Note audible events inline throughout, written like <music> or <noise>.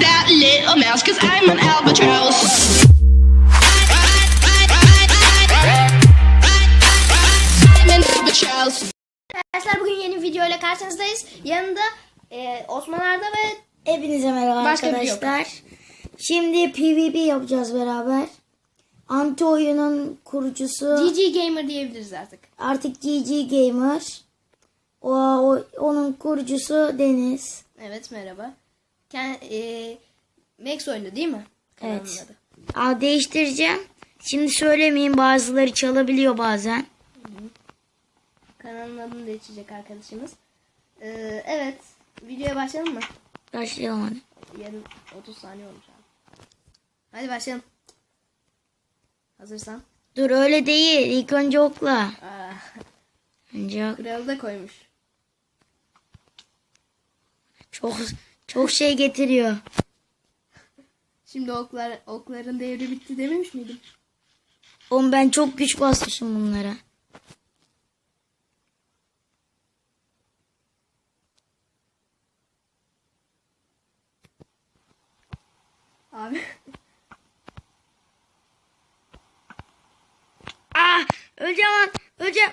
that little mouse, cause I'm an albatross. I'm an albatross. Arkadaşlar bugün yeni video ile karşınızdayız. Yanında e, Osman Arda ve Hepinize merhaba Başka arkadaşlar. Şimdi PvP yapacağız beraber. Anti oyunun kurucusu GG Gamer diyebiliriz artık. artık GG Gamer. O, o- onun kurucusu Deniz. Evet merhaba. Ken, e, Max oyunu değil mi? Kanalın Evet. adı. Aa, değiştireceğim. Şimdi söylemeyeyim bazıları çalabiliyor bazen. Kanalın adını değiştirecek arkadaşımız. E, evet. Videoya başlayalım mı? Başlayalım hadi. Yarın 30 saniye olmuş abi. Hadi başlayalım. Hazırsan. Dur öyle değil. İlk önce okla. Aa, Önce ok. kralı da koymuş. Çok çok şey getiriyor. Şimdi oklar okların devri bitti dememiş miydim? Oğlum ben çok güç basmışım bunlara. Abi. Ah öleceğim lan öleceğim.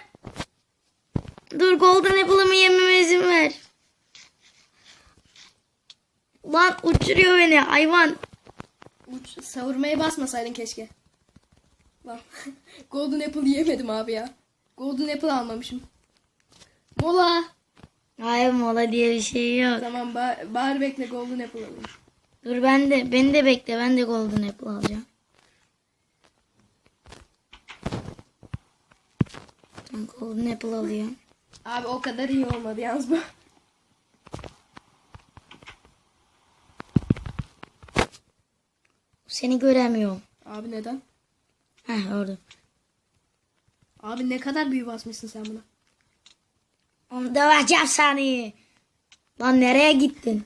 Dur golden apple'ımı yememe izin ver. Lan uçuruyor beni hayvan. Uç, savurmaya basmasaydın keşke. Lan. <laughs> Golden Apple yemedim abi ya. Golden Apple almamışım. Mola. Hayır mola diye bir şey yok. Tamam ba- bari bekle Golden Apple alayım. Dur ben de beni de bekle ben de golden apple alacağım. Golden apple alıyorum. Abi o kadar iyi olmadı yalnız bu. Seni göremiyorum. Abi neden? Heh orada. Abi ne kadar büyü basmışsın sen buna. Onu döveceğim seni. Lan nereye gittin?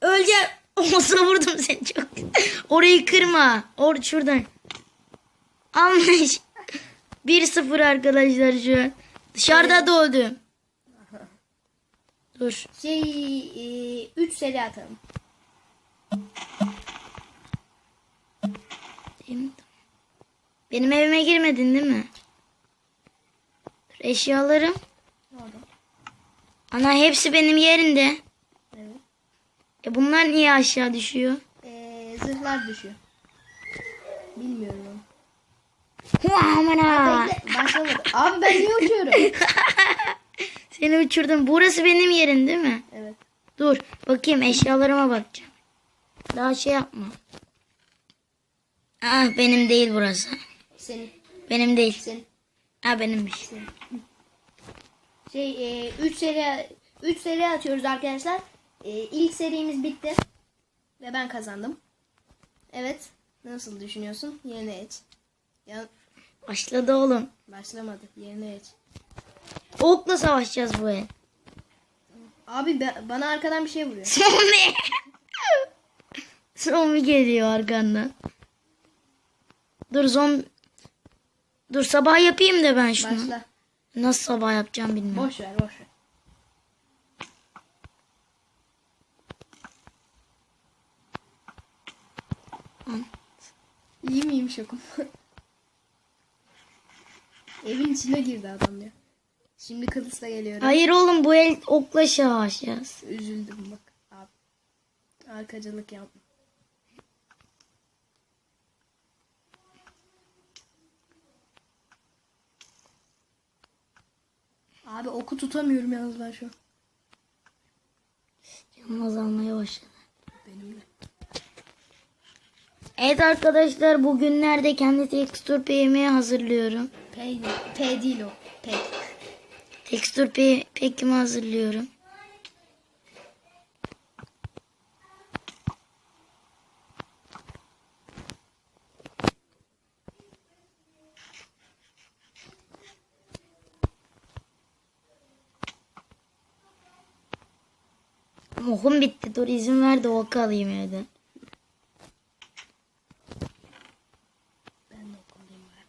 Öleceğim. <laughs> Omuzuna vurdum seni çok. Orayı kırma. Or şuradan. Almış. 1-0 arkadaşlar şu an. Dışarıda doğdum. <laughs> Dur. Şey 3 seri atalım. Benim evime girmedin değil mi? Dur, eşyalarım. Orada. Ana hepsi benim yerinde. Evet. E bunlar niye aşağı düşüyor? Ee, zırhlar düşüyor. Bilmiyorum aman ha. Başlamadı. Abi ben niye uçuyorum? <laughs> Seni uçurdum. Burası benim yerim değil mi? evet. Dur bakayım eşyalarıma bakacağım. Daha şey yapma. Ah benim değil burası. Senin. Benim değil. Senin. Ha benimmiş. Şey 3 seri 3 seri atıyoruz arkadaşlar. E, ilk serimiz bitti. Ve ben kazandım. Evet. Nasıl düşünüyorsun? Yerine geç. Ya Başladı oğlum. başlamadı. Yerine geç. Okla savaşacağız bu el. Abi be- bana arkadan bir şey vuruyor. Zombie. Zombi <laughs> geliyor arkandan. Dur zombi. Dur sabah yapayım da ben şunu. Başla. Nasıl sabah yapacağım bilmiyorum. Boş ver, boş ver. İyi miyim şokum? <laughs> Evin içine girdi adam ya. Şimdi kılıçla geliyorum. Hayır oğlum bu el okla savaşacağız. Üzüldüm bak abi. Arkacılık yapma. Abi oku tutamıyorum yalnız ben şu an. Canım azalmaya başladı. Benim de. Evet arkadaşlar bugünlerde kendi tekstür PM'ye hazırlıyorum. P, değil- P değil o. P. Tekstür P- pekimi hazırlıyorum. Okum bitti. Dur izin ver de ok alayım evden. Ben de okuldayım ben.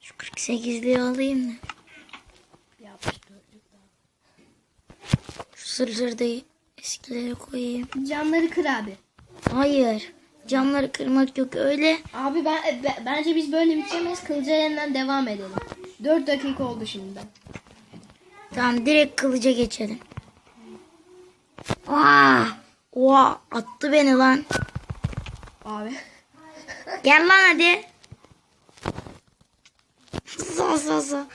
Şu 48'liği alayım da. Bir 64'lük daha. Şu sırları da Eskileri koyayım. Camları kır abi. Hayır. Camları kırmak yok öyle. Abi ben, e, be- bence biz böyle bitiremeyiz. Kılıca yeniden devam edelim. 4 dakika oldu şimdiden. Tamam direkt kılıca geçelim. Aa! Oha attı beni lan. Abi. Gel lan hadi. Sa sa sa.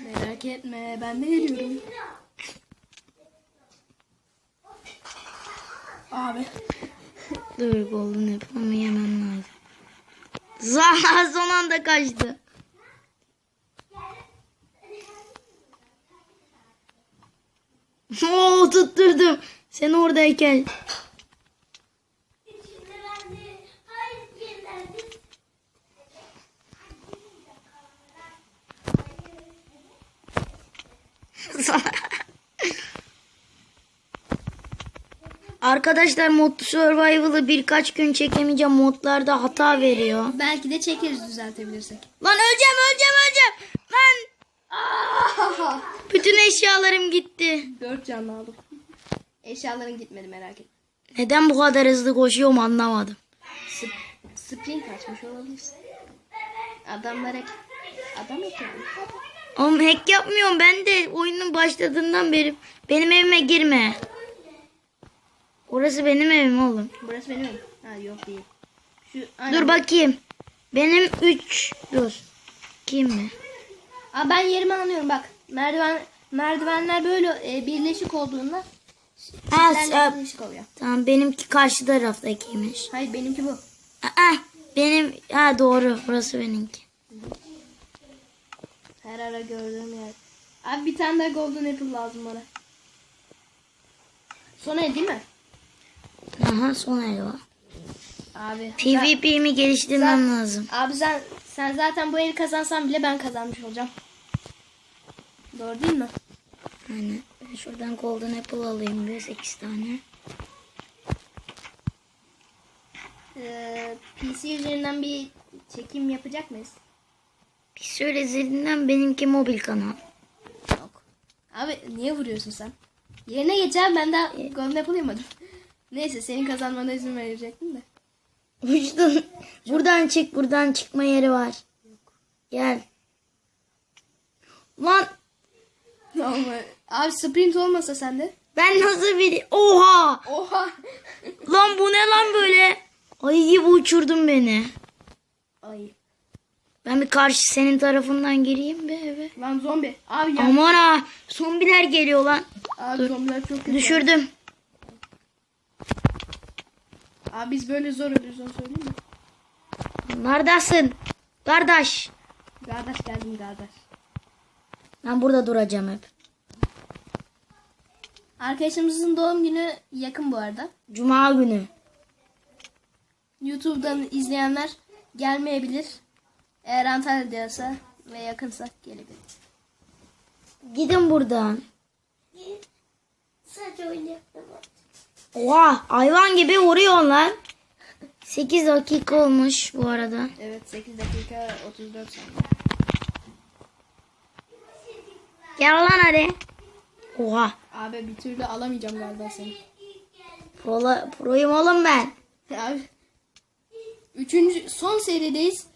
Merak etme ben de geliyorum. Abi. Dur golden yapımı yemem lazım. Zaha son anda kaçtı. <laughs> Oo tutturdum. Sen oradayken. <laughs> Arkadaşlar Mod Survival'ı birkaç gün çekemeyeceğim. Modlarda hata veriyor. Belki de çekeriz düzeltebilirsek. Lan öleceğim öleceğim öleceğim. Lan bütün eşyalarım gitti. 4 canlı aldım. Eşyaların gitmedi merak etme. Neden bu kadar hızlı koşuyorum anlamadım. Sp- sprint açmış olabilirsin. Adamlara adam ekledim. Oğlum hack yapmıyorum ben de oyunun başladığından beri. Benim evime girme. Orası benim evim oğlum. Burası benim evim. Ha yok değil. Şu Dur bakayım. Benim 3 dur. Kim mi? Aa, ben yerimi anlıyorum bak. Merdiven merdivenler böyle e, birleşik olduğunda Ha, e, birleşik oluyor. tamam benimki karşı taraftakiymiş. Hayır benimki bu. Aa, benim ha doğru burası benimki. Her ara gördüğüm yer. Abi bir tane daha golden apple lazım bana. Son el değil mi? Aha son elva. Abi. PvP'mi geliştirmem Sen- lazım. Abi sen sen zaten bu eli kazansan bile ben kazanmış olacağım. Doğru değil mi? Aynen. Ben şuradan golden apple alayım bir 8 tane. Ee, PC üzerinden bir çekim yapacak mıyız? Söyle zilinden benimki mobil kanal. Yok. Abi niye vuruyorsun sen? Yerine geç abi ben daha golden apple yemadım. Neyse senin kazanmana izin verecektim de. Uçtun. <laughs> Buradan çık buradan çıkma yeri var. Gel. Lan Ama abi sprint olmasa sende. ben nasıl bir... Oha! Oha. Lan bu ne lan böyle? Ay gibi uçurdun beni. Ay. Ben bir karşı senin tarafından gireyim be eve. Lan zombi. Abi ya. Aman ha. Zombiler geliyor lan. Abi zombiler çok kötü. Düşürdüm. Abi biz böyle zor ölürüz onu söyleyeyim mi? Neredesin? Kardeş. Kardeş geldim kardeş. Ben burada duracağım hep. Arkadaşımızın doğum günü yakın bu arada. Cuma günü. YouTube'dan izleyenler gelmeyebilir. Eğer Antalya'daysa ve yakınsa gelebilir. Gidin buradan. Oha hayvan gibi vuruyor lan. 8 dakika olmuş bu arada. Evet 8 dakika 34 saniye. Gel lan hadi. Oha. Abi bir türlü alamayacağım galiba seni. Prola, proyum oğlum ben. Abi. Üçüncü son serideyiz.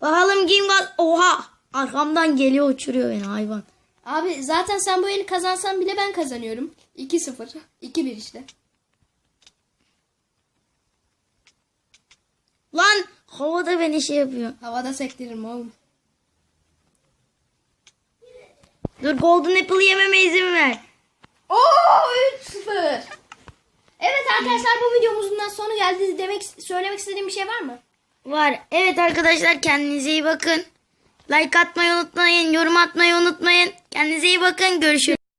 Bakalım kim gaz. Oha. Arkamdan geliyor uçuruyor beni hayvan. Abi zaten sen bu eli kazansan bile ben kazanıyorum. 2-0. 2-1 işte. Lan havada beni şey yapıyor. Havada sektiririm oğlum. Dur golden apple yememe izin ver. Oo 3-0. Evet arkadaşlar bu videomuzun da sonu geldi. Demek söylemek istediğim bir şey var mı? Var. Evet arkadaşlar kendinize iyi bakın. Like atmayı unutmayın. Yorum atmayı unutmayın. Kendinize iyi bakın. Görüşürüz.